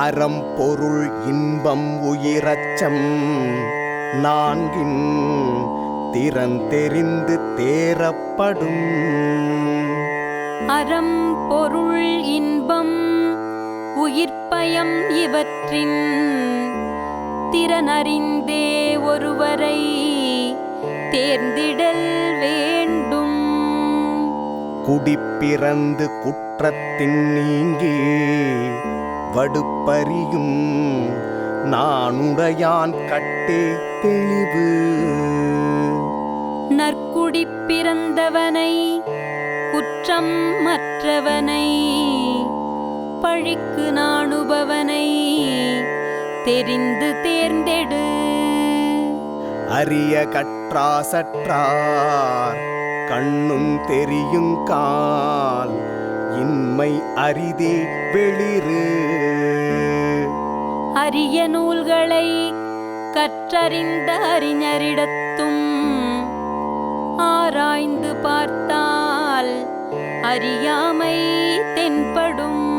அறம் பொருள் இன்பம் உயிரச்சம் நான்கின் திறன் தெரிந்து தேரப்படும் அறம் பொருள் இன்பம் உயிர்ப்பயம் இவற்றின் திறனறிந்தே தேர்ந்திடல் வேண்டும். குடிப்பிறந்து குற்றத்தின் நீங்கி வடுப்பறியும் நானுடையான் கட்டே தெளிவு. நற்குடி பிறந்தவனை குற்றம் மற்றவனை பழிக்கு நாணுபவனை தெரிந்து தேர்ந்தெடு. அரிய கற்றாசற்றார் கண்ணும் தெரியும் கால் இன்மை அரிதே வெளிறு. அரிய நூல்களை கற்றறிந்த அறிஞரிடத்தும் ஆராய்ந்து பார்த்தால் அறியாமை தென்படும்.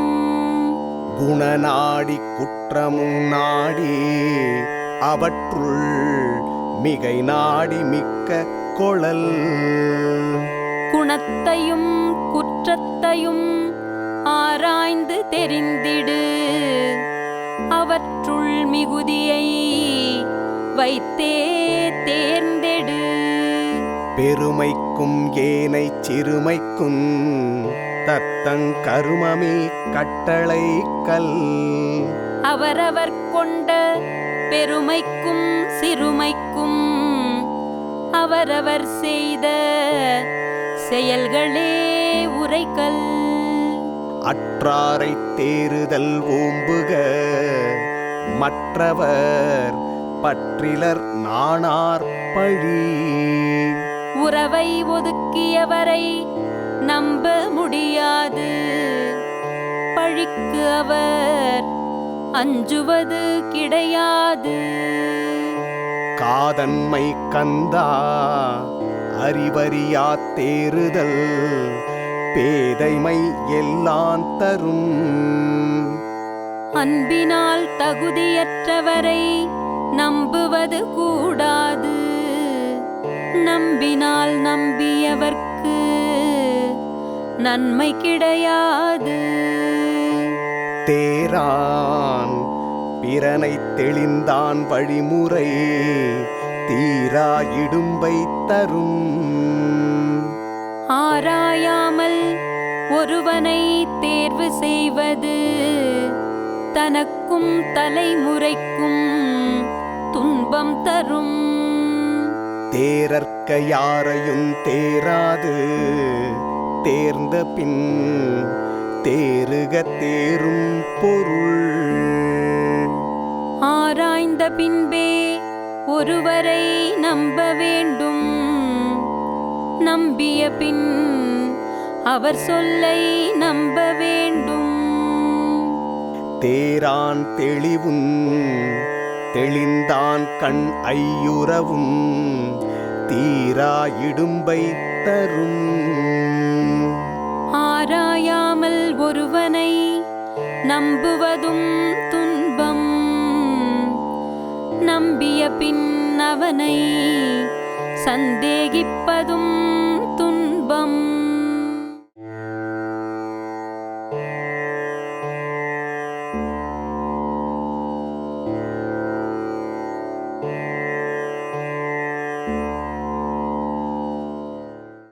குணநாடி குற்றமும் நாடி அவற்றுள் மிகை நாடி மிக்க கொளல் குணத்தையும் குற்றத்தையும் ஆராய்ந்து தெரிந்திடு. அவற்றுள் மிகுதியை வைத்தே தேர்ந்தெடு. பெருமைக்கும் ஏனை சிறுமைக்கும் தத்தங் கருமமே கட்டளை கல் அவரவர் கொண்ட பெருமைக்கும் சிறுமைக்கும் அவரவர் செய்த செயல்களே உரைக்கல் அற்றாரை தேறுதல் ஓம்புக மற்றவர் பற்றிலர் நாணார் பழி. உறவை ஒதுக்கியவரை நம்ப முடியாது பழிக்கு அவர் அஞ்சுவது கிடையாது. காதன்மை கந்தா அறிவறியா தேறுதல் பேதைமை எல்லாம் தரும். அன்பினால் தகுதியற்றவரை நம்புவது கூடாது. நம்பினால் நம்பியவர்க்கு நன்மை கிடையாது. தேரான் பிறனை தெளிந்தான் வழிமுறை தீரா இடும்பை தரும் ஆராயாமல் ஒருவனை தேர்வு செய்வது தனக்கும் தலைமுறைக்கும் துன்பம் தரும். தேரற்க யாரையும் தேராது தேர்ந்த பின் தேறுக தேரும் பொருள். ஆராய்ந்த பின்பே ஒருவரை நம்ப வேண்டும். நம்பிய பின் அவர் சொல்லை நம்ப வேண்டும். தேரான் தெளிவும் தெளிந்தான் கண் ஐயுறவும் தீரா இடும்பை தரும். ஆராயாமல் ஒருவனை நம்புவதும் துன்பம். நம்பிய பின் அவனை சந்தேகிப்பதும் துன்பம்.